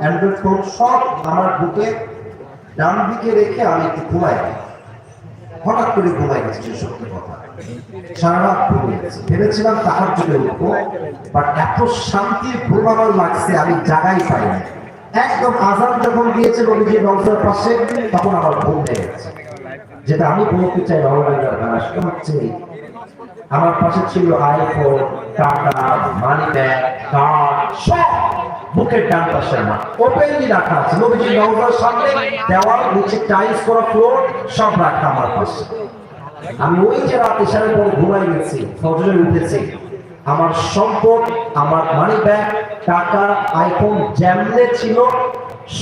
Android phone সব আমার বুকে ডান দিকে রেখে আমি একটু ঘুমাই হঠাৎ করে ঘুমাই গেছি যে সত্যি কথা। সারা ঘুমিয়ে গেছি। ভেবেছিলাম তাহার জন্য উঠবো বাট এত শান্তির ঘুম আমার লাগছে, আমি জায়গায় পাই না একদম আজান যখন দিয়েছে নবীজি নৌসার পাশে, তখন আমার ঘুম পেয়ে গেছে। যেটা আমি বলতে চাই রহমানের গান সেটা হচ্ছে। আমার পাশে ছিল আইফোন টাকা মানি ব্যাগ কার্ড সব। বুকের ডান পাশে আমার। ওপেনলি রাখা আছে। নবীজি নওজার সামনে দেওয়াল, নিচে টাইলস করা ফ্লোর সব রাখা আমার পাশে। আমি ওই যে রাত ইশারের পরে ঘুমাই গেছি, ফজরে উঠেছি। আমার সম্পদ, আমার মানি ব্যাগ টাকা আইফোন জ্যামলে ছিল,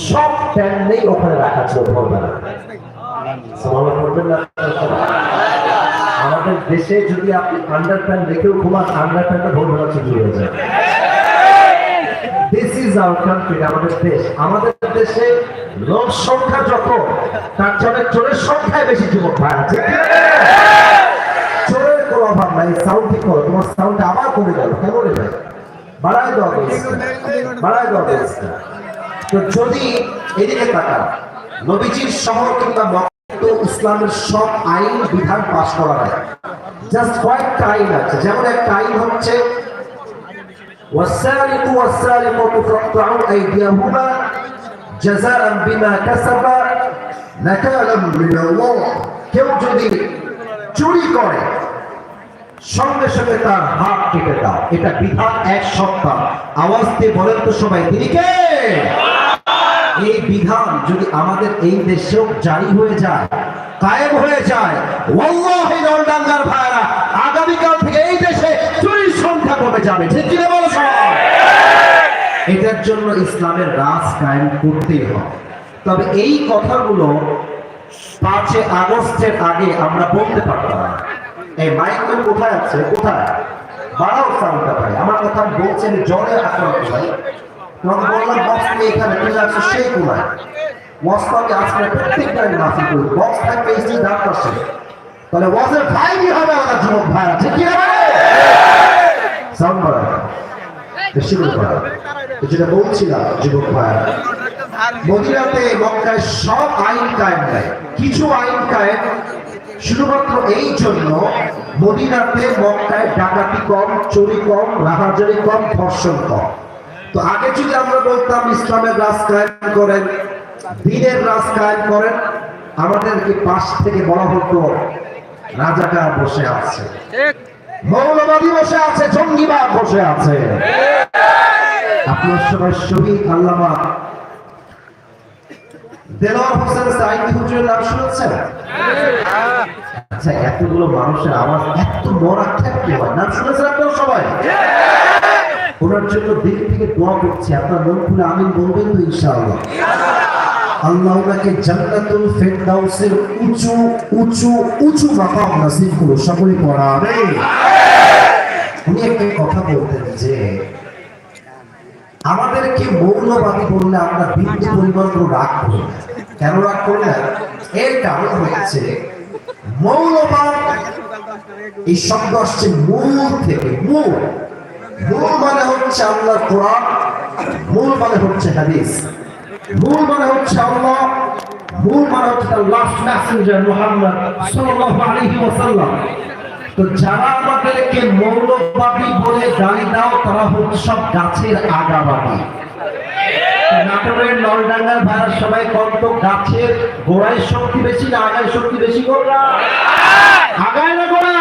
সব তেমনি ওখানে রাখা ছিল ভোরবেলা? আমাদের দেশে যদি আপনি আন্ডার প্যান্ট রেখেও ঘুমান আন্ডার প্যান্টটা ভোরবেলা চুরি হয়ে যায়। ইজ আওয়ার কান্ট্রি আমাদের দেশ। আমাদের দেশে লোক সংখ্যা যত তার জন্য চোরের সংখ্যায় বেশি যুবক ভাই আছে চোরের কোনো অভাব নাই সাউন্ড ঠিক করো, তোমার সাউন্ড আবার কমে গেল রে ভাই বাড়ায় দেওয়া হয়েছে বাড়ায় তো যদি এদিকে তাকান নবীজির শহর কিংবা মক্কা ইসলামের সব আইন বিধান পাশ করা হয় জাস্ট কয়েকটা আইন আছে, যেমন একটা আইন হচ্ছে والسارق والسارقة فاقطعوا أيديهما جزاء بما كسبا نكالا من الله কেউ যদি চুরি করে সঙ্গে সঙ্গে তার হাত কেটে দাও এটা বিধান এক সপ্তাহ আওয়াজ দিয়ে বলেন তো সবাই তিনি কে এই বিধান যদি আমাদের এই দেশেও জারি হয়ে যায় কায়েম হয়ে যায় ওয়াল্লাহি নরডাঙ্গার ভাইরা আগামীকাল থেকে এই দেশে চুরির যাবে। ঠিক কি না বলো এটার জন্য ইসলামের রাজ কায়েম করতেই হবে। তবে এই কথাগুলো পাঁচে আগস্টের আগে আমরা বলতে পারতাম এই মাইকেল কোথায় আছে? কোথায়? বাড়াও সাউন্ডটা ভাই। আমার কথা বলছেন জ্বরে আক্রান্ত ভাই। তোমাকে বললাম, বক্স নিয়ে এখানে আছো সেই কোনায় মাফি করি। বক্স থাকবে তাহলে ওয়াজের ভাইই হবে আমার যুবক ভাই আছে কি হবে সাউন্ড বাড়া বেশি করে বাড়া যেটা বলছিলাম যুবক ভাই মদিনাতে মক্কায় সব আইন কায়েম নেয় কিছু আইন কায়েম শুধুমাত্র এই জন্য মদিনাতে মক্কায় ডাকাতি কম চুরি কম রাহাজারি কম ধর্ষণ কম। তো আগে যদি আমরা বলতাম ইসলামের রাজ কায়েম করেন দিনের রাজ কায়েম করেন আমাদেরকে পাশ থেকে বলা হতো রাজাকার বসে আছে। মৌলবাদী বসে আছে, জঙ্গিবাদ বসে আছে। আপনার সবাই শহীদ আল্লামা দেলোয়ার হোসেন সাইদি হুজুরের নাম শুনেছেন? আচ্ছা এতগুলো মানুষের আওয়াজ, এত মরা খ্যাপ্তি হয়? নাম শুনেছেন আপনারা সবাই ওনার জন্য দিক থেকে দোয়া করছি। আপনার মন খুলে আমিন বলবেন তো ইনশাআল্লাহ। আল্লাহ ওনাকে জান্নাতুল ফেরদাউসের উঁচু উঁচু উঁচু মাকাম নসিব করো সকলে পড়াবে উনি একটা কথা বলতেন যে, আমাদেরকে মৌলবাদী বললে আমরা বিন্দু পরিমাণ কোনো রাগ করি না। কেন রাগ করি না? এর কারণ হচ্ছে মৌলবাদ, এই শব্দ আসছে মূল থেকে, মূল মূল মানে হচ্ছে আল্লাহ কোরআন, মূল মানে হচ্ছে হাদিস। মূল মানে হচ্ছে আল্লাহ, মূল মানে হচ্ছে তার লাস্ট মেসেঞ্জার মুহাম্মদ সাল্লাল্লাহু আলাইহি ওয়াসাল্লাম। তো যারা আমাদেরকে মৌলবাদী বলে গালি দাও, তারা হচ্ছে সব গাছের আগাবাদী। নাটোরের নলডাঙ্গার ভাড়া সবাই কত গাছের গোড়ায় শক্তি বেশি না আগায় শক্তি বেশি আগায় না গোড়ায়?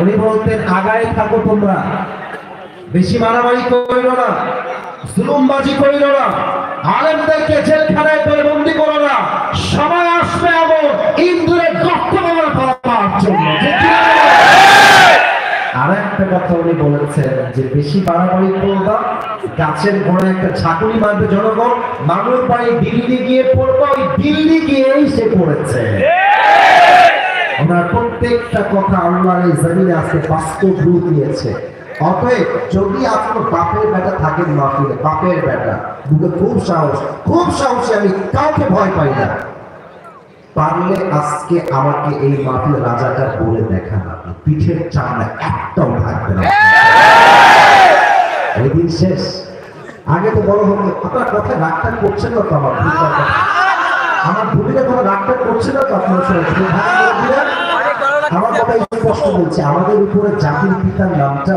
উনি বলতেন, আগায় থাকো তোমরা। বেশি মারামারি করিল না। জুলুমবাজি করিল না আলেমদেরকে জেলখানায় করে বন্দি করো না। সময় আসবে এমন ইন্দুরের রক্ত বলার পাওয়ার জন্য। আর একটা কথা উনি বলেছেন যে বেশি বাড়াবাড়ি করবা গাছের গোড়ায় একটা ঝাঁকুনি মারবে জনগণ। মানুষ পায়ে দিল্লি গিয়ে পড়বা ওই দিল্লি গিয়েই সে পড়েছে। ওনার প্রত্যেকটা কথা আল্লাহর এই জমিনে আজকে বাস্তব রূপ দিয়েছে। অতএব যদি আপনার বাপের বেটা থাকেন মাহফিলে বাপের বেটা বুকে খুব সাহস খুব সাহসী আমি কাউকে ভয় পাই না। পারলে আজকে আমাকে এই মাহফিল রাজাকার বলে দেখান আপনি পিঠের চামড়া একটাও থাকবে না। ওই দিন শেষ। আগে তো বড় হলো আপনার কথা রাগটা করছেন না তো আমার আমার ভূমিকা কোনো রাগটা করছে না তো আপনার সঙ্গে? আমার কথা স্পষ্ট বলছে আমাদের উপরে জাতির পিতার নামটা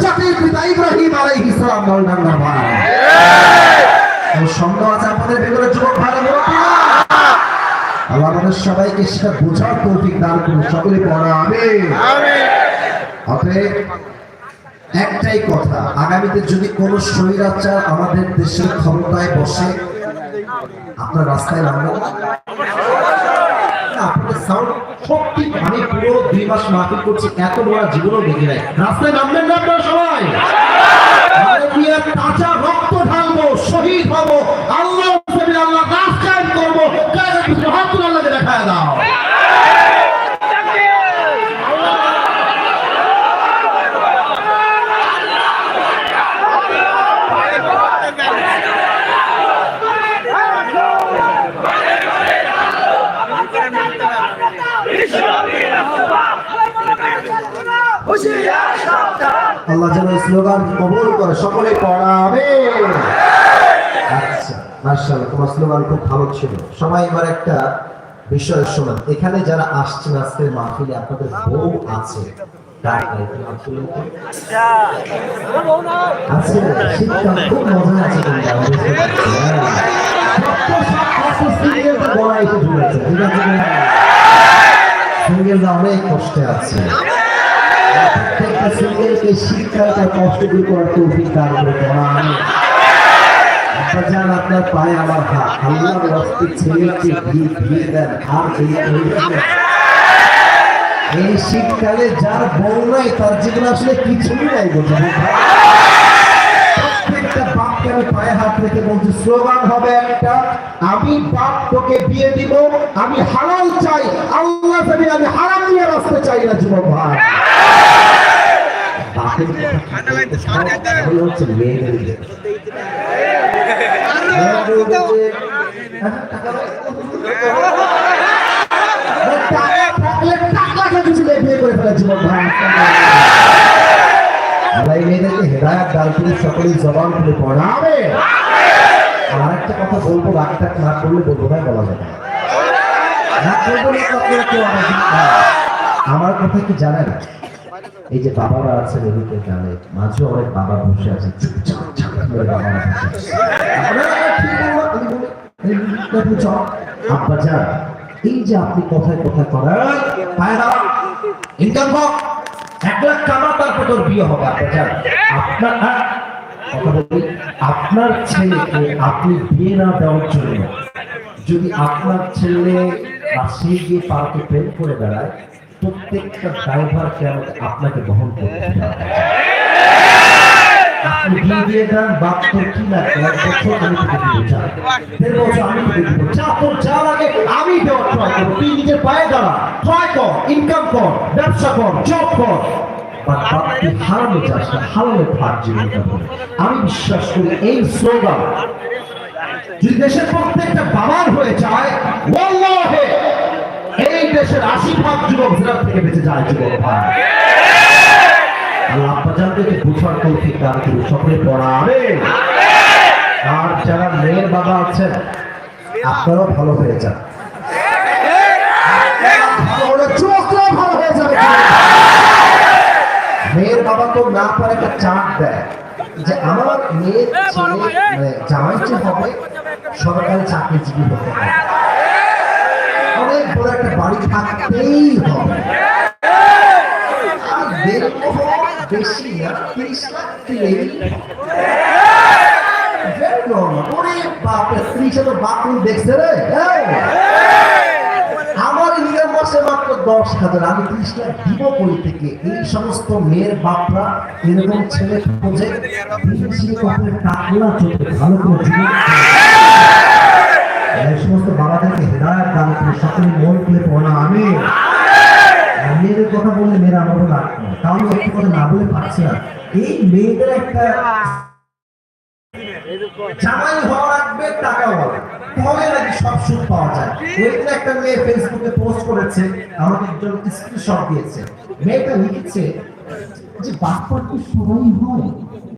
জাতির পিতা ইব্রাহিম আলাই ইসলাম ডন্ডাঙ্গার ভাই। আমার সন্দেহ আছে আপনাদের ভেতরে যুবক ভালো আল্লাহ আমাদের সবাইকে সেটা বোঝার তৌফিক দান করুন সকলে পড়া আমি অতএব একটাই কথা আগামীতে যদি কোন স্বৈরাচার আমাদের দেশের ক্ষমতায় বসে আপনার রাস্তায় নামবেন না? আপনাদের করছি, এত বড় জীবনও দেখি নাই রাস্তায় নামবেন না সবাই কাঁচা রক্ত ঢালবো, শহীদ হব, আল্লাহ আল্লাহ রাস্তায় করব আল্লাহ যেন স্লোগান কবল করে সকলে পড়াবে আচ্ছা মার্শাল্লাহ তোমার স্লোগান খুব ভালো ছিল। সবাই এবার একটা বিষয় শোনান। এখানে যারা আসছেন আজকের মাহফিলে আপনাদের বউ আছে। বুঝতে পারছি। হ্যাঁ। অনেক কষ্টে আছে। প্রত্যেকটা সিঙ্গেলকে কষ্ট দান করে পায়ে আমার এই শীতকালে যার বউ নাই, তার জীবনে আসলে কিছুই নাই বাপকে আমি হাত বলছি, স্লোগান হবে একটা, আমি বাপ তোকে বিয়ে দিব, আমি হালাল চাই, আল্লাহ আমি হারাম নিয়ে রাস্তা চাই না যুবক ভাই। বাপের কথা হচ্ছে জবান খুলে পড়াবে আর একটা কথা বলব রাগটা না করলে বলব ভাই বলা যাবে না। না আমার কথা কি জানেন এই যে বাবারা আছেন এদিকে জানে মাঝে অনেক বাবা বসে আছে। আছে। আব্বা যান এই যে আপনি কথায় করেন বিয়ে হবে আপনার হ্যাঁ, কথা আপনার ছেলেকে আপনি বিয়ে না দেওয়ার জন্য যদি আপনার ছেলে রাজশাহী গিয়ে পার্কে প্রেম করে বেড়ায় প্রত্যেকটা ড্রাইভার কেন আপনাকে বহন করতে হবে? আপনি বিয়ে দিয়ে দেন বাপ তোর কি লাগবে এক বছর আমি তোকে দিব যা দেড় বছর আমি তোকে দিব যা তোর যা লাগে আমি দেওয়ার ট্রাই করব। তুই নিজের পায়ে দাঁড়া ট্রাই কর ইনকাম কর ব্যবসা কর জব কর। বাট বাপ তুই হারানো যাস না হারানো থাক জীবনটা আমি বিশ্বাস করি এই স্লোগান যদি দেশের প্রত্যেকটা বাবার হয়ে যায় ওয়াল্লাহে দেশের আশি ভাগ যুবক জেলার থেকে বেঁচে যায় যুবক ভাই। আল্লাহ বুঝার করুন, সকলে পড়াবে আর যারা মেয়ের বাবা আছেন ভালো হয়ে যান। মেয়ের বাবা তো না পারে একটা চাপ দেয়। যে আমার মেয়ের ছেলে মানে জামাই যে হবে, সরকারি চাকরিজীবী হতে হবে থাকতেই হবে। বেশি আমার ইনকাম মাসে মাত্র দশ হাজার, আমি ত্রিশ লাখ দিব কই থেকে এই সমস্ত মেয়ের বাপরা এরকম ছেলে খোঁজে ভালো করে জীবন এই সমস্ত বাবাদেরকে হেদায়ত দান করে সকলে মন খুলে পড়া মেয়েদের কথা বললে মেয়েরা আমাকে লাগবে তাও আমি একটু কথা না বলে পারছি না। এই মেয়েদের একটা জামাই হওয়া লাগবে, টাকাও লাগবে তাহলে নাকি সব সুখ পাওয়া যায়। ওইদিন একটা মেয়ে ফেসবুকে পোস্ট করেছে, আমাকে একজন স্ক্রিনশট দিয়েছে। মেয়েটা লিখেছে যে, বাপ্পার কি সবাই হয়?